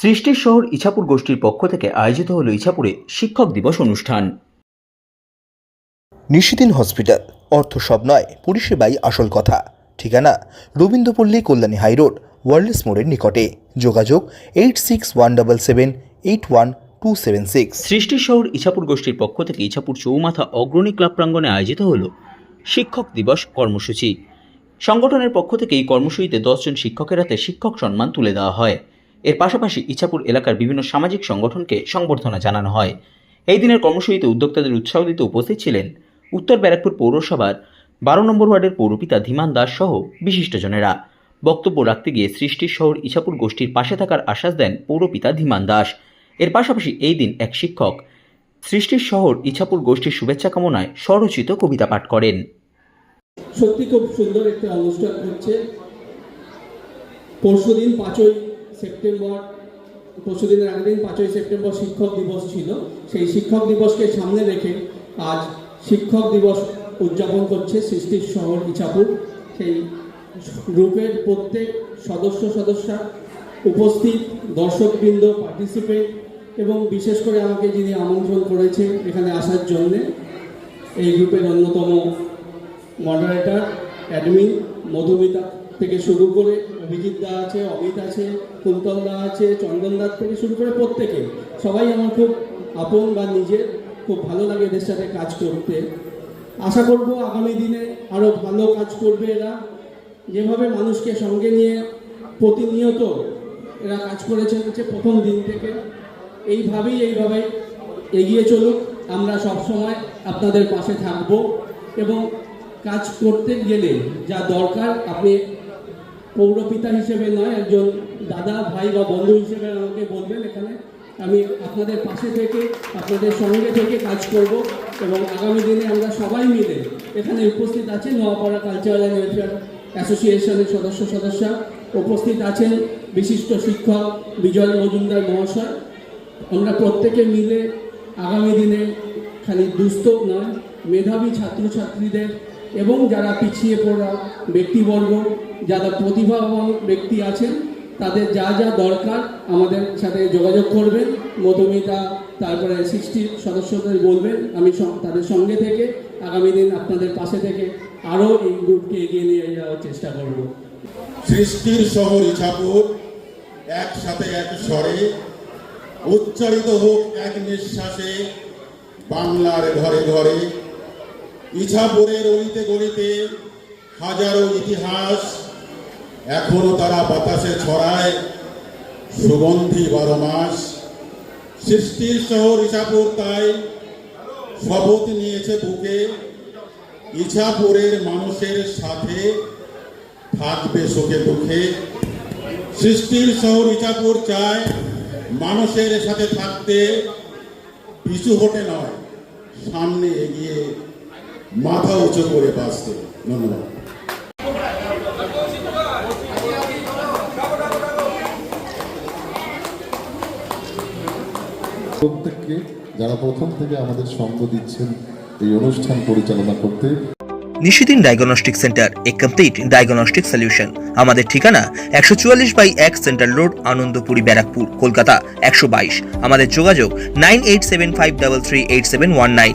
সৃষ্টির শহর ইছাপুর গোষ্ঠীর পক্ষ থেকে আয়োজিত হলো ইছাপুরে শিক্ষক দিবস অনুষ্ঠান। নিশিদিন হসপিটাল অর্থ সব নয় পরিষেবাই আসল কথা। ঠিকানা রবীন্দ্রপল্লী কল্যাণী হাইরোড ওয়ার্ল্ডস মোড়ের নিকটে। যোগাযোগ eight six one double seven eight one two seven six. সৃষ্টির শহর ইছাপুর গোষ্ঠীর পক্ষ থেকে ইছাপুর চৌমাথা অগ্রণী ক্লাব প্রাঙ্গণে আয়োজিত হল শিক্ষক দিবস কর্মসূচি। সংগঠনের পক্ষ থেকে এই কর্মসূচিতে দশজন শিক্ষকের হাতে শিক্ষক সম্মান তুলে দেওয়া হয়। এর পাশাপাশি ইছাপুর এলাকার বিভিন্ন সামাজিক সংগঠনকে সংবর্ধনা জানানো হয়। এই দিনের কর্মসূচিতে উদ্যোক্তাদের উৎসাহ দিতে উপস্থিত ছিলেন উত্তর ব্যারাকপুর পৌরসভার বারো নম্বর ওয়ার্ডের পৌরপিতা ধীমান দাস সহ বিশিষ্টজনেরা। বক্তব্য রাখতে গিয়ে সৃষ্টির শহর ইছাপুর গোষ্ঠীর পাশে থাকার আশ্বাস দেন পৌরপিতা ধীমান দাস। এর পাশাপাশি এই দিন এক শিক্ষক। সৃষ্টির শহর ইছাপুর গোষ্ঠীর শুভেচ্ছা কামনায় স্বরচিত কবিতা পাঠ করেন। সত্যি খুব সুন্দর একটা অনুষ্ঠান হচ্ছে। পরশুদিন পাঁচই সেপ্টেম্বর, পরশুদিনের আগের দিন পাঁচই সেপ্টেম্বর শিক্ষক দিবস ছিল। সেই শিক্ষক দিবসকে সামনে রেখে আজ শিক্ষক দিবস উদযাপন করছে সৃষ্টির শহর ইছাপুর। সেই গ্রুপের প্রত্যেক সদস্য, সদস্যা উপস্থিত, দর্শকবৃন্দ পার্টিসিপেট এবং বিশেষ করে আমাকে যিনি আমন্ত্রণ করেছেন এখানে আসার জন্যে, এই গ্রুপের অন্যতম মডারেটর অ্যাডমিন মধুমিতা। থেকে শুরু করে অভিজিৎ দা আছে, অমিত আছে, কুন্তল দা আছে, চন্দন দাস থেকে শুরু করে প্রত্যেকে। সবাই আমার খুব আপন বা নিজের, খুব ভালো লাগে এদের সাথে কাজ করতে। আশা করব আগামী দিনে আরও ভালো কাজ করবে এরা। যেভাবে মানুষকে সঙ্গে নিয়ে প্রতিনিয়ত এরা কাজ করে চলেছে প্রথম দিন থেকে। এইভাবেই, এইভাবে এগিয়ে চলুক। আমরা সব সময় আপনাদের পাশে থাকব এবং কাজ করতে গেলে যা দরকার আপনি পৌরপিতা হিসেবে নয়, একজন দাদা, ভাই বা বন্ধু হিসেবে আমাকে বলবেন এখানে। আমি আপনাদের পাশে থেকে, আপনাদের সঙ্গে থেকে কাজ করব এবং আগামী দিনে আমরা সবাই মিলে এখানে উপস্থিত আছেন নোয়াপাড়া কালচারাল অ্যান্ড ওয়েলফেয়ার অ্যাসোসিয়েশনের সদস্য সদস্যা, উপস্থিত আছেন বিশিষ্ট শিক্ষক বিজয় মজুমদার মহাশয়। আমরা প্রত্যেকে মিলে আগামী দিনে খালি দুস্থ নয়, মেধাবী ছাত্রছাত্রীদের এবং যারা পিছিয়ে পড়া ব্যক্তিবর্গ, যারা প্রতিভাবান ব্যক্তি আছেন, তাদের যা যা দরকার আমাদের সাথে যোগাযোগ করবেন। মধুমিতা, তারপরে সিক্সটি সদস্যদের বলবেন, আমি তাদের সঙ্গে থেকে আগামী দিন আপনাদের পাশে থেকে আরও এই গ্রুপকে এগিয়ে নিয়ে যাওয়ার চেষ্টা করব। সৃষ্টির শহর ইছাপুর একসাথে এক স্বরে উচ্চারিত হোক এক নিঃশ্বাসে বাংলার ঘরে ঘরে। ইছাপুরের অলিতে গলিতে হাজারো ইতিহাস এখনও তারা বাতাসে ছড়ায়। সুগন্ধি বারো মাস। সৃষ্টির শহর ইছাপুর তাই শপথ নিয়েছে বুকে। ইছাপুরের মানুষের সাথে থাকবে সুখে দুঃখে। সৃষ্টির শহর ইচাপুর চায় মানুষের সাথে থাকতে। পিছু হটে নয়, সামনে এগিয়ে মাথা উঁচু করে বাঁচতে। ধন্যবাদ। প্রত্যেককে, যারা প্রথম থেকে আমাদের সঙ্গ দিচ্ছেন এই অনুষ্ঠান পরিচালনা করতে, Nishidin diagnostic centre a complete diagnostic solution আমাদের ঠিকানা একশো চুয়াল্লিশ বাই এক সেন্ট্রাল রোড আনন্দপুরি, ব্যারাকপুর, কলকাতা, একশো বাইশ। আমাদের যোগাযোগ nine eight seven five double three eight seven one nine.